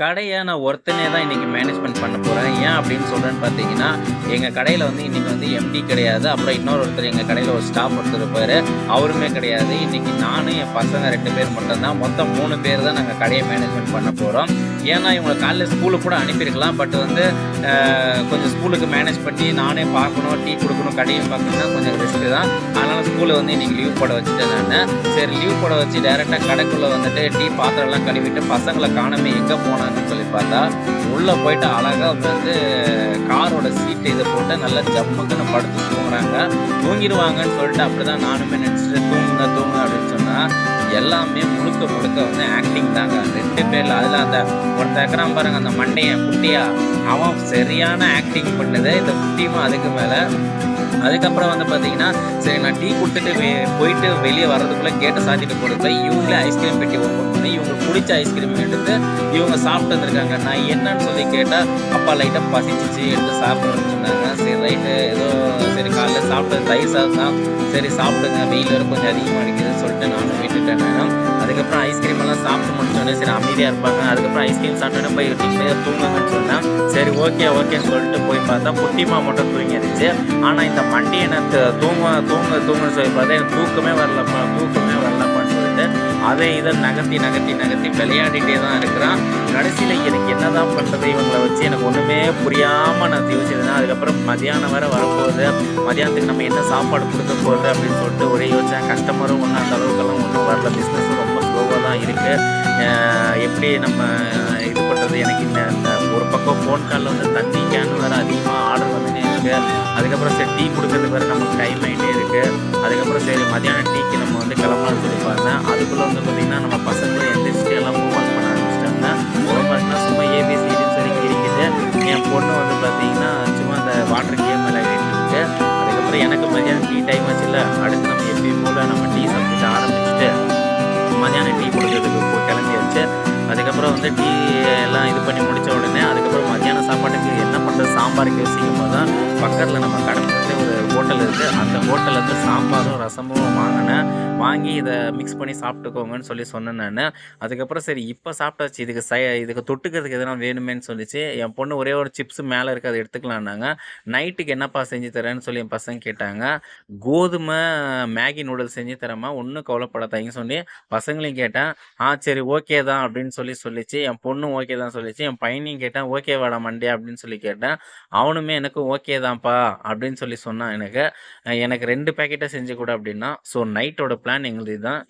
கடையை நான் ஒருத்தனே தான் இன்றைக்கி மேனேஜ்மெண்ட் பண்ண போகிறேன் ஏன் அப்படின்னு சொல்கிறேன்னு பார்த்தீங்கன்னா, எங்கள் கடையில் வந்து இன்றைக்கி வந்து எம்டி கிடையாது. அப்புறம் இன்னொரு ஒருத்தர் எங்கள் கடையில் ஒரு ஸ்டாஃப் ஒருத்தர் இருப்பார் அவருமே கிடையாது. இன்றைக்கி நானும் என் பசங்க ரெண்டு பேர் மட்டும்தான் மொத்தம் மூணு பேர் தான் நாங்கள் கடையை மேனேஜ்மெண்ட் பண்ண போகிறோம் ஏன்னா இவங்களை காலையில் ஸ்கூலுக்கு கூட அனுப்பியிருக்கலாம். பட் வந்து கொஞ்சம் ஸ்கூலுக்கு மேனேஜ் பண்ணி நானே பார்க்கணும், டீ கொடுக்கணும் கடையும் பார்க்கணும்னா கொஞ்சம் ரிஸ்க் தான். அதனால் ஸ்கூலில் வந்து இன்றைக்கி லீவ் போட வச்சுட்டேன் நான் சரி லீவ் போட வச்சு டேரெக்டாக கடைக்குள்ளே வந்துட்டு டீ பாத்திரம்லாம் கழுவிட்டு பசங்களை காணாமல் எங்கே போனாங்கன்னு சொல்லி பார்த்தா, உள்ளே போயிட்டு அழகாக வந்து காரோட சீட்டு இதை போட்டு நல்லா ஜம்முக்குன்னு படுத்து தூங்குறாங்க. தூங்கிடுவாங்கன்னு சொல்லிட்டு அப்படிதான் நானுமே நினச்சிட்டு தூங்குங்க, தூங்குங்க அப்படின்னு சொன்னா, எல்லாமே முழுக்க முழுக்க வந்து ஆக்டிங் தாங்க. ரெண்டு பேரில் அதில் அந்த ஒரு தக்கரம் பாருங்க அந்த மண்டையை குட்டியா, அவன் சரியான ஆக்டிங் பண்ணுது. இந்த குட்டியும் அதுக்கு மேலே அதுக்கப்புறம் வந்து பார்த்தீங்கன்னா, சரி நான் டீ கொடுத்துட்டு வெ போயிட்டு வெளியே வர்றதுக்குள்ளே கேட்டை சாத்திட்டு போறதுக்குள்ள இவங்களே ஐஸ்கிரீம் பெட்டி ஓப்பன் பண்ணி இவங்க பிடிச்ச ஐஸ்கிரீம் எடுத்து இவங்க சாப்பிட்டு வந்திருக்காங்க. நான் என்னன்னு சொல்லி கேட்டால் அப்பா லைட்டாக பசிச்சிச்சு எடுத்து சாப்பிடணும்னு சொன்னாங்க. சரி ரைட்டு ஏதோ சரி காலைல சாப்பிட்டது தயிர் சாதம் தான். சரி சாப்பிடுங்க வெயில் வேற கொஞ்சம் அதிகமாக அடிக்குதுன்னு சொல்லிட்டு நானும் விட்டுட்டேன் நானு. அதுக்கப்புறம் ஐஸ்கிரீம் எல்லாம் சாப்பிட்டு முடிச்சோனே சரி அமைதியாக இருப்பாங்க. அதுக்கப்புறம் ஐஸ்கிரீம் சாப்பிட்டோன்னே போய் நிம்மதியா தூங்குங்கன்னு சொன்னேன் சரி ஓகே ஓகேன்னு சொல்லிட்டு போய் பார்த்தா புட்டிமா மட்டும் தூங்கிடுச்சு ஆனால் இந்த மண்டி எனக்கு தூங்க தூங்க தூங்குன்னு சொல்லி பார்த்தா எனக்கு தூக்கமே வரலப்பா, தூக்கமே வரலப்பான்னு சொல்லிட்டு அதை இதை நகர்த்தி நகர்த்தி நகர்த்தி விளையாடிட்டே தான் இருக்கிறான். கடைசியில் எனக்கு என்னதான் பண்ணுறது இவங்களை வச்சு எனக்கு ஒன்றுமே புரியாமல் நான் யோசிச்சதுன்னா அதுக்கப்புறம் மதியானம் வர வரப்போகுது. மதியானத்துக்கு நம்ம என்ன சாப்பாடு கொடுக்க போகுது அப்படின்னு சொல்லிட்டு ஒரே யோசிச்சேன். கஸ்டமரும் ஒன்றும் அந்த அளவுக்கெல்லாம் ஒன்றும் வரல. பிஸ்னஸும் ரொம்ப ஸ்லோவாக தான் இருக்குது எப்படி நம்ம இது பண்ணுறது எனக்கு இந்த ஒரு பக்கம் ஃபோன் காலில் வந்து தண்ணி கேன் வேறு அதிகமாக ஆர்டர் வந்துட்டே இருக்குது அதுக்கப்புறம் சரி டீ கொடுக்கறதுக்கு வேறு நமக்கு டைம் ஆகிட்டே இருக்குது அதுக்கப்புறம் சரி மதியானம் டீக்கு நம்ம வந்து கிளம்பலாம்னு வாட்டர் கேம் விளையாடிட்டு இருக்கு. அதுக்கப்புறம் எனக்கு மதியானம் டீ டைம் ஆச்சுல்ல, அடுத்து நம்ம எப்பயும் போல் நம்ம டீ சாப்பிட்டு ஆரம்பிச்சுட்டு, மதியானம் டீ குடுக்கறதுக்கு போ கிளம்பியாச்சு. அதுக்கப்புறம் வந்து டீ எல்லாம் இது பண்ணி முடித்த உடனே, அதுக்கப்புறம் மதியானம் சாப்பாட்டுக்கு என்ன பண்ணுறது சாம்பாருக்கு யோசிக்கும்போது தான், பக்கத்தில் நம்ம கடை ஹோட்டல் இருக்குது அந்த ஹோட்டலில் வந்து சாம்பாரும், ரசமும் வாங்கினேன் வாங்கி இதை மிக்ஸ் பண்ணி சாப்பிட்டுக்கோங்கன்னு சொல்லி சொன்னேன் நான் அதுக்கப்புறம் சரி இப்போ சாப்பிட்டாச்சு. இதுக்கு சை இதுக்கு தொட்டுக்கிறதுக்கு எதனா வேணுமேன்னு சொல்லிச்சு. என் பொண்ணு ஒரே ஒரு சிப்ஸ் மேலே இருக்கு அதை எடுத்துக்கலான்னாங்க. நைட்டுக்கு என்னப்பா செஞ்சு தரேன்னு சொல்லி என் பசங்க கேட்டாங்க. கோதுமை மேகி நூடுல்ஸ் செஞ்சு தரமா ஒன்றும் கவலைப்படாதீங்கன்னு சொல்லி பசங்களையும் கேட்டேன். ஆ சரி ஓகே தான் அப்படின்னு சொல்லி சொல்லிச்சு. என் பொண்ணும் ஓகே தான் சொல்லிச்சு. என் பையனையும் கேட்டேன். ஓகே வாடா மண்டே அப்படின்னு சொல்லி கேட்டேன். அவனுமே எனக்கு ஓகே தான்ப்பா அப்படின்னு சொல்லி சொன்னான் எனக்கு. எனக்கு ரெண்டு பேக்கெட்டை செஞ்சு கூட அப்படின்னா ஸோ நைட்டோட பிளான் எங்களுது இதான்.